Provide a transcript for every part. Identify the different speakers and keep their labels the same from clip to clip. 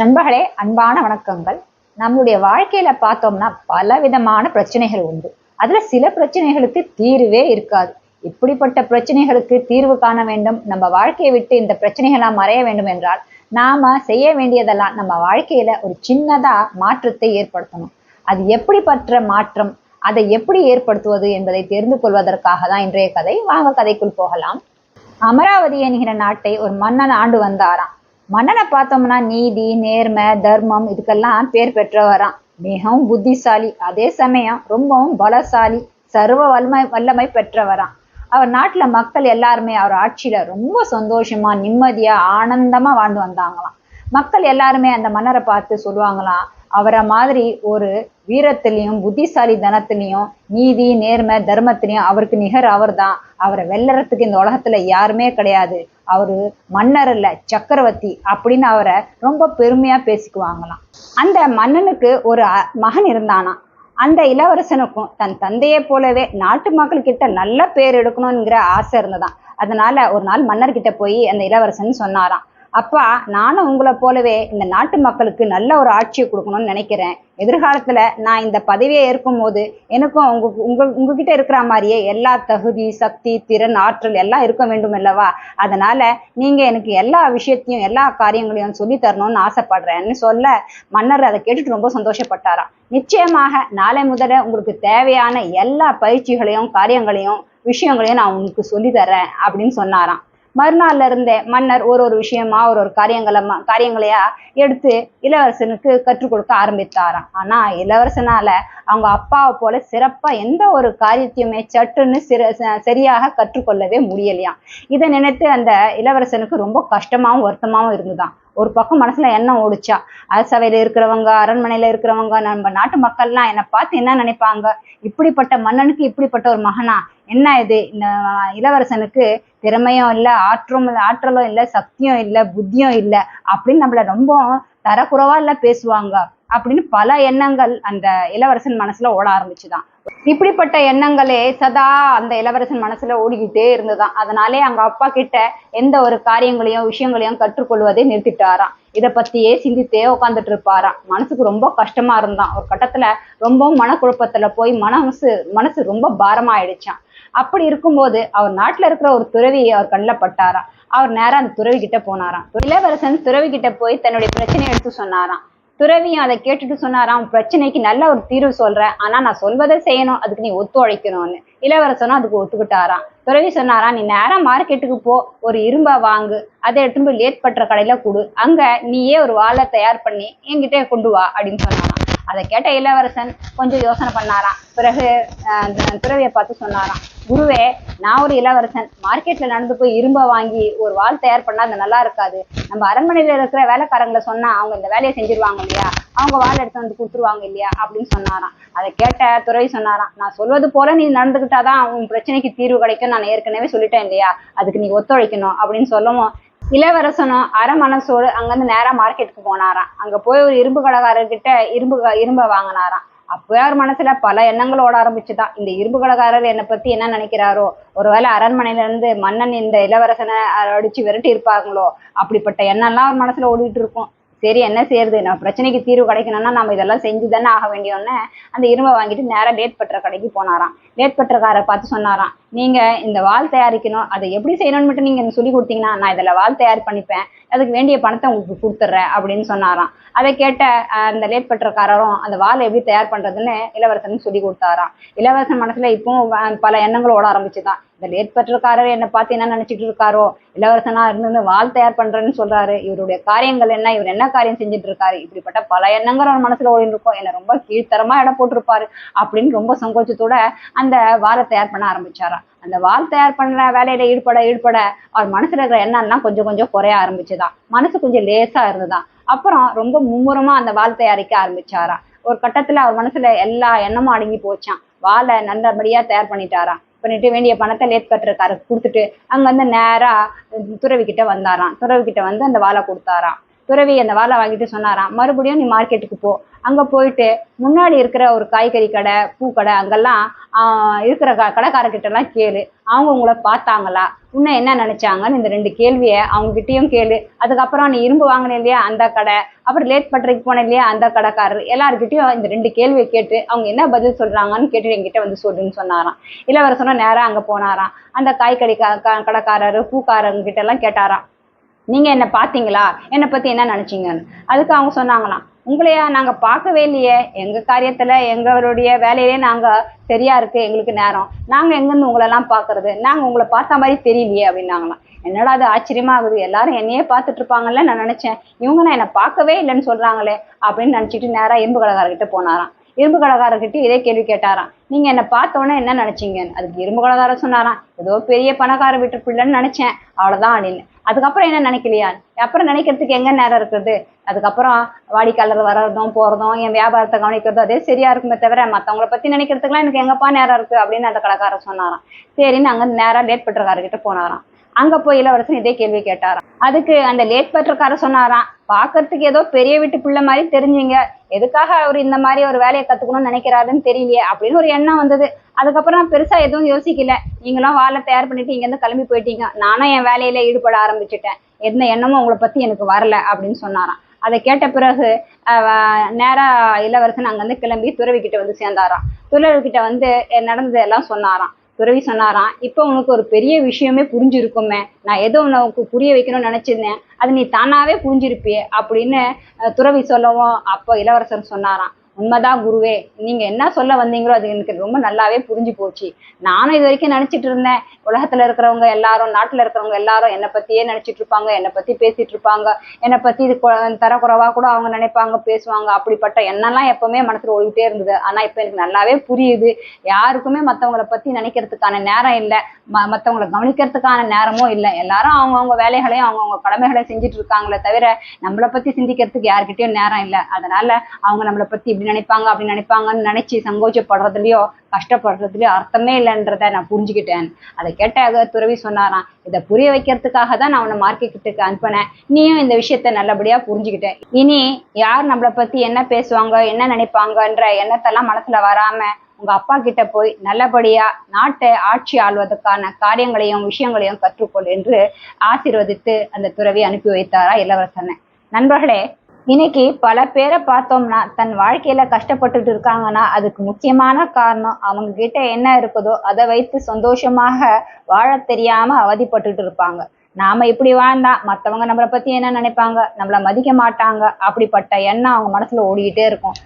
Speaker 1: நண்பர்களே அன்பான வணக்கங்கள். நம்முடைய வாழ்க்கையில பார்த்தோம்னா பல விதமான பிரச்சனைகள் உண்டு. அதுல சில பிரச்சனைகளுக்கு தீர்வே இருக்காது. இப்படிப்பட்ட பிரச்சனைகளுக்கு தீர்வு காண வேண்டும். நம்ம வாழ்க்கையை விட்டு இந்த பிரச்சனைகளாம் மறைய வேண்டும் என்றால் நாம செய்ய வேண்டியதெல்லாம் நம்ம வாழ்க்கையில ஒரு சின்னதா மாற்றத்தை ஏற்படுத்தணும். அது எப்படிப்பட்ட மாற்றம் அதை எப்படி ஏற்படுத்துவது என்பதை தெரிந்து கொள்வதற்காக தான் இன்றைய கதை. வாங்க கதைக்குள் போகலாம். அமராவதி என்கிற நாட்டை ஒரு மன்னன் ஆண்டு வந்தாராம். மன்னனை பார்த்தோம்னா நீதி நேர்மை தர்மம் இதுக்கெல்லாம் பேர் பெற்றவராம். மிகவும் புத்திசாலி. அதே சமயம் ரொம்பவும் பலசாலி. சர்வ வல்லமை வல்லமை பெற்றவராம். அவர் நாட்டுல மக்கள் எல்லாருமே அவர் ஆட்சியில ரொம்ப சந்தோஷமா நிம்மதியா ஆனந்தமா வாழ்ந்து வந்தாங்களாம். மக்கள் எல்லாருமே அந்த மன்னரை பார்த்து சொல்லுவாங்களாம் அவரை மாதிரி ஒரு வீரத்திலையும் புத்திசாலி தனத்திலையும் நீதி நேர்மை தர்மத்திலையும் அவருக்கு நிகர் அவர் தான் அவரை வெல்லறதுக்கு இந்த உலகத்துல யாருமே கிடையாது. அவரு மன்னர் இல்ல சக்கரவர்த்தி அப்படின்னு அவரை ரொம்ப பெருமையா பேசிக்குவாங்களாம். அந்த மன்னனுக்கு ஒரு அ- மகன் இருந்தானா அந்த இளவரசனுக்கும் தன் தந்தையை போலவே நாட்டு மக்கள்கிட்ட நல்ல பேர் எடுக்கணுங்கிற ஆசை இருந்ததான் அதனால ஒரு நாள் மன்னர்கிட்ட போய் அந்த இளவரசன் சொன்னாராம் அப்பா நானும் உங்களை போலவே இந்த நாட்டு மக்களுக்கு நல்ல ஒரு ஆட்சியை கொடுக்கணும்னு நினைக்கிறேன். எதிர்காலத்தில் நான் இந்த பதவியை ஏற்கும் போது எனக்கும் உங்க உங்க உங்ககிட்ட இருக்கிற மாதிரியே எல்லா தகுதி சக்தி திறன் ஆற்றல் எல்லாம் இருக்க வேண்டும் அல்லவா? அதனால நீங்கள் எனக்கு எல்லா விஷயத்தையும் எல்லா காரியங்களையும் சொல்லி தரணும்னு ஆசைப்படுறேன்னு சொல்ல மன்னர் அதை கேட்டுட்டு ரொம்ப சந்தோஷப்பட்டாராம். நிச்சயமாக நாளை முதல்ல உங்களுக்கு தேவையான எல்லா பயிற்சிகளையும் காரியங்களையும் விஷயங்களையும் நான் உங்களுக்கு சொல்லி தரேன் அப்படின்னு சொன்னாராம். மறுநாள்ல இருந்தே மன்னர் ஒரு ஒரு விஷயமா ஒரு ஒரு காரியங்களை காரியங்களையா எடுத்து இளவரசனுக்கு கற்றுக் கொடுக்க ஆரம்பித்தாராம். ஆனா இளவரசனால அவங்க அப்பாவை போல சிறப்பா எந்த ஒரு காரியத்தையுமே சட்டுன்னு சிற சரியாக கற்றுக்கொள்ளவே முடியலையாம். இதை நினைத்து அந்த இளவரசனுக்கு ரொம்ப கஷ்டமாவும் வருத்தமாவும் இருந்துதான் ஒரு பக்கம் மனசுல எண்ணம் ஓடிச்சா அரசவையில இருக்கிறவங்க அரண்மனையில இருக்கிறவங்க நம்ம நாட்டு மக்கள்லாம் என்னை பார்த்து என்ன நினைப்பாங்க? இப்படிப்பட்ட மன்னனுக்கு இப்படிப்பட்ட ஒரு மகனா? என்ன இது? இந்த இளவரசனுக்கு திறமையும் இல்லை ஆற்றும் ஆற்றலும் இல்லை சக்தியும் இல்லை புத்தியும் இல்லை அப்படின்னு நம்மள ரொம்ப தரக்குறைவா இல்ல பேசுவாங்க அப்படின்னு பல எண்ணங்கள் அந்த இளவரசன் மனசுல ஓட ஆரம்பிச்சுதான். இப்படிப்பட்ட எண்ணங்களே சதா அந்த இளவரசன் மனசுல ஓடிக்கிட்டே இருந்ததான். அதனாலே அவங்க அப்பா கிட்ட எந்த ஒரு காரியங்களையும் விஷயங்களையும் கற்றுக்கொள்வதை நிறுத்திட்டாராம். இத பத்தியே சிந்தித்தே உட்காந்துட்டு இருப்பாராம் மனசுக்கு ரொம்ப கஷ்டமா இருந்தான். ஒரு கட்டத்துல ரொம்பவும் மனக்குழப்பத்துல போய் மனசு மனசு ரொம்ப பாரமாயிடுச்சான் அப்படி இருக்கும்போது அவர் நாட்டில் இருக்கிற ஒரு துறவி அவர் கண்ணில் பட்டாராம். அவர் நேரம் அந்த துறவி கிட்ட போனாராம். இளவரசன் துறவி கிட்ட போய் தன்னுடைய பிரச்சனையை எடுத்து சொன்னாராம். துறவியும் அதை கேட்டுட்டு சொன்னாராம் பிரச்சனைக்கு நல்ல ஒரு தீர்வு சொல்றேன் ஆனா நான் சொல்வதை செய்யணும். அதுக்கு நீ ஒத்துழைக்கணும்னு. இளவரசனும் அதுக்கு ஒத்துக்கிட்டாராம். துறவி சொன்னாராம் நீ நேரம் மார்க்கெட்டுக்கு போ. ஒரு இரும்பை வாங்கு. அதை எடுத்துட்டு போய் லேட் பற்ற கடையில கொடு. அங்க நீயே ஒரு வாழை தயார் பண்ணி என்கிட்ட கொண்டு வா. அப்படின்னு சொன்னாராம். அதை கேட்ட இளவரசன் கொஞ்சம் யோசனை பண்ணாராம். பிறகு அந்த துறவியை பார்த்து சொன்னாராம். குருவே நான் ஒரு இளவரசன். மார்க்கெட்ல நடந்து போய் இரும்பை வாங்கி ஒரு வால் தயார் பண்ணா அது நல்லா இருக்காது. நம்ம அரண்மனையில இருக்கிற வேலைக்காரங்களை சொன்னா அவங்க இந்த வேலையை செஞ்சிருவாங்க இல்லையா? அவங்க வாள் எடுத்து வந்து கொடுத்துருவாங்க இல்லையா? அப்படின்னு சொன்னாராம். அதை கேட்ட துறவி சொன்னாராம். நான் சொல்வது போல நீ நடந்துக்கிட்டாதான் உன் பிரச்சனைக்கு தீர்வு கிடைக்கும் நான் ஏற்கனவே சொல்லிட்டேன் இல்லையா? அதுக்கு நீ ஒத்துழைக்கணும். அப்படின்னு சொல்லவும் இளவரசனும் அரை மனசோடு அங்கிருந்து நேரா மார்க்கெட்டுக்கு போனாராம். அங்க போய் ஒரு இரும்பு கடைக்காரர்கிட்ட இரும்பு க- இரும்பை வாங்கினாராம். அப்போ அவர் மனசுல பல எண்ணங்கள் ஓட ஆரம்பிச்சுதான் இந்த இரும்பு கடைக்காரர் என்னை பத்தி என்ன நினைக்கிறாரோ ஒருவேளை அரண்மனையில இருந்து மன்னன் இந்த இளவரசனை அடிச்சு விரட்டி இருப்பாங்களோ அப்படிப்பட்ட எண்ணம்லாம் அவர் மனசுல ஓடிட்டு இருக்கும். சரி என்ன செய்யறது? நான் பிரச்சனைக்கு தீர்வு கிடைக்கணும்னா நம்ம இதெல்லாம் செஞ்சு தானே ஆக வேண்டியோன்னு அந்த இரும்பை வாங்கிட்டு நேராக லேட் பற்ற கடைக்கு போனாராம். லேட் பற்றக்காரரை பார்த்து சொன்னாராம் நீங்க இந்த வால் தயாரிக்கணும் அதை எப்படி செய்யணும்னு மட்டும் நீங்க எனக்கு சொல்லி கொடுத்தீங்கன்னா நான் இதில் வால் தயார் பண்ணிப்பேன். அதுக்கு வேண்டிய பணத்தை உங்களுக்கு கொடுத்துட்றேன் அப்படின்னு சொன்னாராம். அதை கேட்ட அந்த லேட் பற்றக்காரரும் அந்த வாழை எப்படி தயார் பண்ணுறதுன்னு இளவரசன் சொல்லி கொடுத்தாராம். இளவரசன் மனசில் இப்போவும் பல எண்ணங்கள் ஓட ஆரம்பிச்சுதான். இந்த லேட் பற்றக்காரர் என்னை பார்த்து என்ன நினச்சிட்டு இருக்காரோ இளவரசனாக இருந்து வால் தயார் பண்ணுறேன்னு சொல்கிறாரு இவருடைய காரியங்கள் என்ன இவர் என்ன காரியம் செஞ்சுட்டு இருக்காரு? இப்படிப்பட்ட பல எண்ணங்கள் அவர் மனசில் ஓடிட்டு இருக்கும். ரொம்ப கீழ்த்தரமாக இடம் போட்டிருப்பாரு அப்படின்னு ரொம்ப சங்கோச்சத்தோட அந்த வாழை தயார் பண்ண ஆரம்பிச்சாராம். அந்த வால் தயார் பண்ற வேலையில ஈடுபட ஈடுபட அவர் மனசுல இருக்கிற எண்ணம்லாம் கொஞ்சம் கொஞ்சம் குறைய ஆரம்பிச்சுதான் மனசு கொஞ்சம் லேசா இருந்ததாம் அப்புறம் ரொம்ப மும்முரமா அந்த வால் தயாரிக்க ஆரம்பிச்சாராம் ஒரு கட்டத்துல அவர் மனசுல எல்லா எண்ணமும் அடங்கி போச்சான் வாழை நல்லபடியா தயார் பண்ணிட்டாராம் பண்ணிட்டு வேண்டிய பணத்தை லேட் கட்டுறக்காரருக்கு கொடுத்துட்டு அங்க வந்து நேரா துறவி கிட்ட வந்தாராம். துறவி கிட்ட வந்து அந்த வாழை கொடுத்தாராம். துறவி அந்த வாழை வாங்கிட்டு சொன்னாராம். மறுபடியும் நீ மார்க்கெட்டுக்கு போ. அங்கே போயிட்டு முன்னாடி இருக்கிற ஒரு காய்கறி கடை பூக்கடை அங்கெல்லாம் இருக்கிற க கடைக்காரர்கிட்ட எல்லாம் கேளு. அவங்க உங்களை பார்த்தாங்களா? உன்னை என்ன நினைச்சாங்கன்னு இந்த ரெண்டு கேள்வியை அவங்ககிட்டயும் கேளு. அதுக்கப்புறம் நீ இரும்பு வாங்கின இல்லையா அந்த கடை? அப்புறம் லேட் பட்டறைக்கு போன இல்லையா அந்த கடைக்காரர்? எல்லாருக்கிட்டையும் இந்த ரெண்டு கேள்வியை கேட்டு அவங்க என்ன பதில் சொல்கிறாங்கன்னு கேட்டு என்கிட்ட வந்து சொல்லுன்னு சொன்னாராம். இளவரசனும் நேராக அங்கே போனாராம். அந்த காய்கறி க க- கடைக்காரரு பூக்காரங்க கிட்ட எல்லாம் கேட்டாராம். நீங்கள் என்னை பார்த்தீங்களா? என்னை பற்றி என்ன நினச்சிங்கன்னு? அதுக்கு அவங்க சொன்னாங்களாம். உங்களையா நாங்க பார்க்கவே இல்லையே. எங்க காரியத்துல எங்களுடைய வேலையிலே நாங்க சரியா இருக்கு எங்களுக்கு நேரம். நாங்க எங்கிருந்து உங்களை எல்லாம் பாக்குறது நாங்க உங்களை பார்த்த மாதிரி தெரியலையே அப்படின்னாங்களாம். என்னடா அது ஆச்சரியமா ஆகுது எல்லாரும் என்னையே பார்த்துட்டு இருப்பாங்கல்ல நான் நினைச்சேன். இவங்க நான் என்னை பார்க்கவே இல்லைன்னு சொல்றாங்களே அப்படின்னு நினைச்சிட்டு நேராக இரும்பு கடைக்காரர்கிட்ட போனாராம். இரும்பு கடைக்காரர்கிட்ட இதே கேள்வி கேட்டாராம். நீங்க என்ன பார்த்தோன்னே என்ன நினைச்சீங்கன்னு அதுக்கு இரும்பு கடைக்காரர் சொன்னாராம். ஏதோ பெரிய பணக்கார வீட்டு பிள்ளைன்னு நினைச்சேன். அவ்வளவுதான் அப்படின்னு அதுக்கப்புறம் என்ன நினைக்கலையா? அப்புறம் நினைக்கிறதுக்கு எங்க நேரம் இருக்குது? அதுக்கப்புறம் வாடிக்கையாளர் வர்றதும் போறதும் என் வியாபாரத்தை கவனிக்கிறதும் அதே சரியா இருக்குமே தவிர மத்தவங்களை பத்தி நினைக்கிறதுக்குலாம் எனக்கு எங்கப்பா நேரம் இருக்கு? அப்படின்னு அந்த கடைக்காரர் சொன்னாராம். சரின்னு அங்க நேரம் லேட் பெற்றக்காரர்கிட்ட போனாராம். அங்க போய் இளவரசன் இதே கேள்வி கேட்டாராம். அதுக்கு அந்த லேட் பற்றக்கார சொன்னாராம் பார்க்கறதுக்கு ஏதோ பெரிய வீட்டு பிள்ளை மாதிரி தெரிஞ்சீங்க. எதுக்காக அவர் இந்த மாதிரி ஒரு வேலையை கத்துக்கணும்னு நினைக்கிறாருன்னு தெரியலையே அப்படின்னு ஒரு எண்ணம் வந்தது. அதுக்கப்புறம் நான் பெருசா எதுவும் யோசிக்கல. நீங்களும் வாழை தயார் பண்ணிட்டு இங்க இருந்து கிளம்பி போயிட்டீங்க. நானும் என் வேலையில ஈடுபட ஆரம்பிச்சுட்டேன். எந்த எண்ணமும் உங்களை பத்தி எனக்கு வரல அப்படின்னு சொன்னாராம். அதை கேட்ட பிறகு நேரா இளவரசன் அங்கேருந்து கிளம்பி துறவிக்கிட்ட வந்து சேர்ந்தாராம். துறவிக்கிட்ட வந்து நடந்தது எல்லாம் சொன்னாராம். துறவி சொன்னாராம் இப்போ உனக்கு ஒரு பெரிய விஷயமே புரிஞ்சிருக்குமே. நான் ஏதோ உனக்கு புரிய வைக்கணும்னு நினைச்சிருந்தேன். அது நீ தானாவே புரிஞ்சிருப்பியே அப்படின்னு துறவி சொல்லவும் அப்போ இளவரசர் சொன்னாராம். உண்மைதான் குருவே. நீங்க என்ன சொல்ல வந்தீங்களோ அது எனக்கு ரொம்ப நல்லாவே புரிஞ்சு போச்சு. நானும் இது வரைக்கும் நினைச்சிட்டு இருந்தேன். உலகத்துல இருக்கிறவங்க எல்லாரும் நாட்டுல இருக்கிறவங்க எல்லாரும் என்னை பத்தியே நினைச்சிட்டு இருப்பாங்க. என்னை பத்தி பேசிட்டு இருப்பாங்க. என்னை பத்தி இது தரக்குறவா கூட அவங்க நினைப்பாங்க பேசுவாங்க. அப்படிப்பட்ட எண்ணெல்லாம் எப்பவுமே மனசுல ஓடிக்கிட்டே இருந்தது. ஆனா இப்ப எனக்கு நல்லாவே புரியுது. யாருக்குமே மத்தவங்களை பத்தி நினைக்கிறதுக்கான நேரம் இல்லை. ம மத்தவங்கள கவனிக்கிறதுக்கான நேரமும் இல்லை. எல்லாரும் அவங்கவுங்க வேலைகளையும் அவங்கவுங்க கடமைகளையும் செஞ்சுட்டு இருக்காங்களே தவிர நம்மளை பத்தி சிந்திக்கிறதுக்கு யார்கிட்டயும் நேரம் இல்லை. அதனால அவங்க நம்மளை பத்தி இப்படி நினைப்பாங்க அப்படி நினைப்பாங்கன்னு நினைச்சு சங்கோச்சப்படுறதுலயோ கஷ்டப்படுறதுலயோ அர்த்தமே இல்லைன்றத நான் புரிஞ்சுக்கிட்டேன். அதை கேட்ட துறவி சொன்னாராம் இதை புரிய வைக்கிறதுக்காக தான் நான் உன்னை மார்க்கெட்டுக்கு அனுப்பினேன். நீயும் இந்த விஷயத்த நல்லபடியா புரிஞ்சுக்கிட்டேன் இனி யார் நம்மளை பத்தி என்ன பேசுவாங்க என்ன நினைப்பாங்கன்ற எண்ணத்தெல்லாம் மனசுல வராம உங்க அப்பா கிட்ட போய் நல்லபடியா நாட்டை ஆட்சி ஆள்வதற்கான காரியங்களையும் விஷயங்களையும் கற்றுக்கொள் என்று ஆசீர்வதித்து அந்த துறவி அனுப்பி வைத்தாரா இளவரசனை. நண்பர்களே இன்னைக்கு பல பேரை பார்த்தோம்னா தன் வாழ்க்கையில கஷ்டப்பட்டுட்டு இருக்காங்கன்னா அதுக்கு முக்கியமான காரணம் அவங்க கிட்ட என்ன இருக்குதோ அதை வைத்து சந்தோஷமாக வாழ தெரியாம அவதிப்பட்டுட்டு இருப்பாங்க. நாம இப்படி வாழ்ந்தா மத்தவங்க நம்மளை பத்தி என்ன நினைப்பாங்க? நம்மள மதிக்க மாட்டாங்க. அப்படிப்பட்ட எண்ணம் அவங்க மனசுல ஓடிக்கிட்டே இருக்கும்.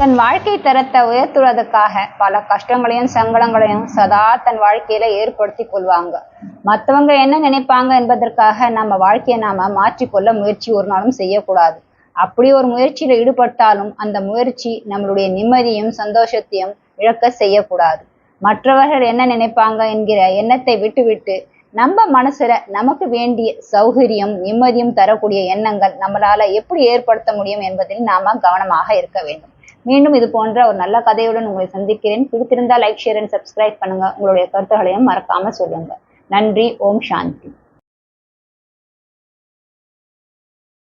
Speaker 1: தன் வாழ்க்கை தரத்தை உயர்த்துவதற்காக பல கஷ்டங்களையும் சங்கடங்களையும் சதா தன் வாழ்க்கையில ஏற்படுத்தி கொள்வாங்க. மத்தவங்க என்ன நினைப்பாங்க என்பதற்காக நம்ம வாழ்க்கையை நாம மாற்றிக்கொள்ள முயற்சி ஒரு நாளும் செய்யக்கூடாது. அப்படி ஒரு முயற்சியில ஈடுபட்டாலும் அந்த முயற்சி நம்மளுடைய நிம்மதியும் சந்தோஷத்தையும் இழக்க செய்யக்கூடாது. மற்றவர்கள் என்ன நினைப்பாங்க என்கிற எண்ணத்தை விட்டுவிட்டு நம்ம மனசுல நமக்கு வேண்டிய சௌகரியம் நிம்மதியும் தரக்கூடிய எண்ணங்கள் நம்மளால எப்படி ஏற்படுத்த முடியும் என்பதில் நாம கவனமாக இருக்க வேண்டும். மீண்டும் இது போன்ற ஒரு நல்ல கதையுடன் உங்களை சந்திக்கிறேன். பிடித்திருந்தால் லைக் ஷேர் அண்ட் சப்ஸ்கிரைப் பண்ணுங்க. உங்களுடைய கருத்துகளையும் மறக்காம சொல்லுங்க. நன்றி. ஓம் சாந்தி.